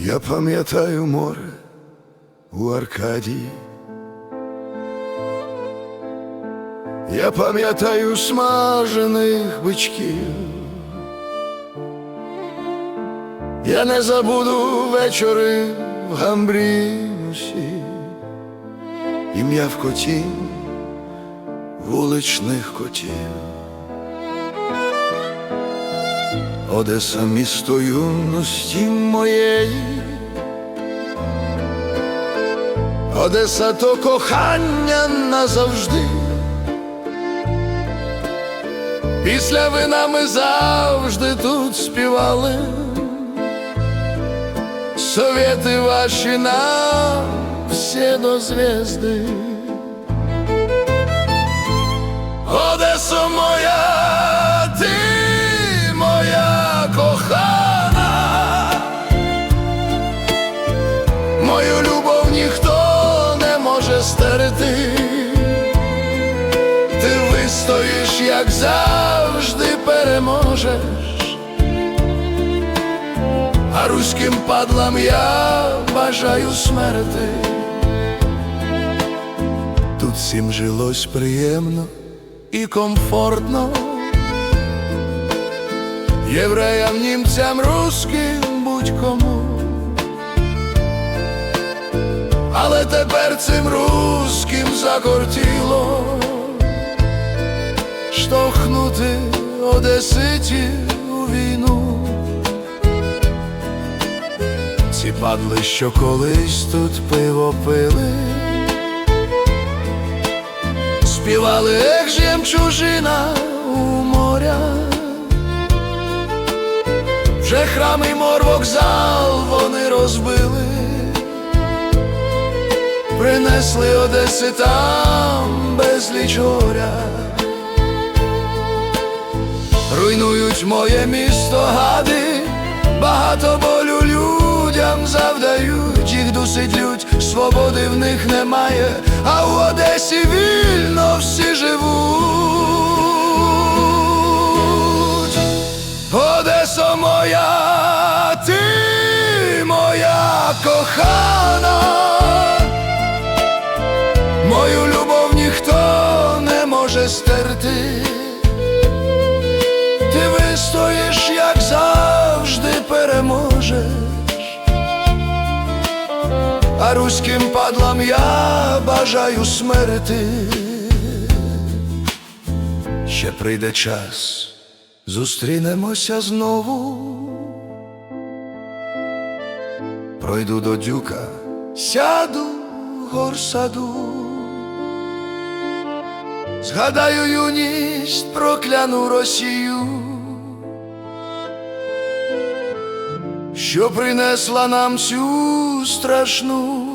Я пам'ятаю море у Аркадії. Я пам'ятаю смажених бичків. Я не забуду вечори в Гамбрінусі, ім'я в коті вуличних котів. Одеса місто юності моєї. Одеса то кохання назавжди. Після вина ми завжди тут співали. Совети ваші нам всі до звезди. Одесо моя, стерти. Ти вистоїш, як завжди переможеш. А руським падлам я бажаю смерти. Тут всім жилось приємно і комфортно. Євреям, німцям, русським, будь-кому. Але тепер цим русським закортіло штовхнути одеситів у війну. Ці падли, що колись тут пиво пили, співали ех жемчужина у моря, вже храм і морвокзал вони розбили, принесли Одеси там безліч горя. Руйнують моє місто гади, багато болю людям завдають, їх дусить лють, свободи в них немає, а в Одесі вільно всі живуть. Одесо моя, ти моя кохана, мою любов ніхто не може стерти. Ти вистоїш, як завжди переможеш, а руським падлам я бажаю смерти. Ще прийде час, зустрінемося знову. Пройду до дюка, сяду в горсаду. Згадаю юність, прокляну Росію, що принесла нам цю страшну